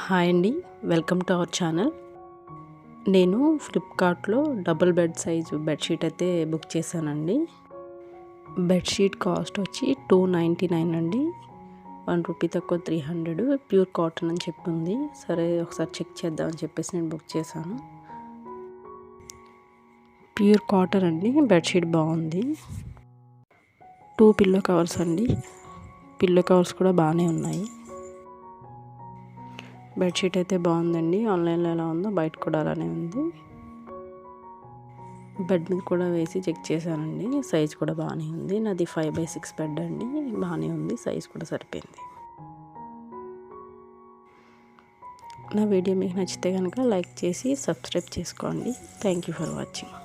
Hi అండి welcome to our channel. నేను ఫ్లిప్కార్ట్లో డబుల్ బెడ్ సైజు బెడ్షీట్ అయితే బుక్ చేశానండి. బెడ్షీట్ కాస్ట్ వచ్చి టూ నైంటీ నైన్ అండి. వన్ రూపీ తక్కువ త్రీ హండ్రెడ్ ప్యూర్ కాటన్ అని చెప్పింది. సరే ఒకసారి చెక్ చేద్దామని చెప్పేసి నేను బుక్ చేశాను. ప్యూర్ కాటన్ అండి బెడ్షీట్ బాగుంది. టూ పిల్లో కవర్స్ అండి. పిల్లో కవర్స్ కూడా బాగానే ఉన్నాయి. బెడ్షీట్ అయితే బాగుందండి. ఆన్లైన్లో ఎలా ఉందో బయట కూడా అలానే ఉంది. బెడ్ మీద కూడా వేసి చెక్ చేశానండి. సైజ్ కూడా బాగానే ఉంది. నాది ఫైవ్ బై సిక్స్ బెడ్ అండి. బాగానే ఉంది. సైజ్ కూడా సరిపోయింది. నా వీడియో మీకు నచ్చితే కనుక లైక్ చేసి సబ్స్క్రైబ్ చేసుకోండి. Thank you for watching.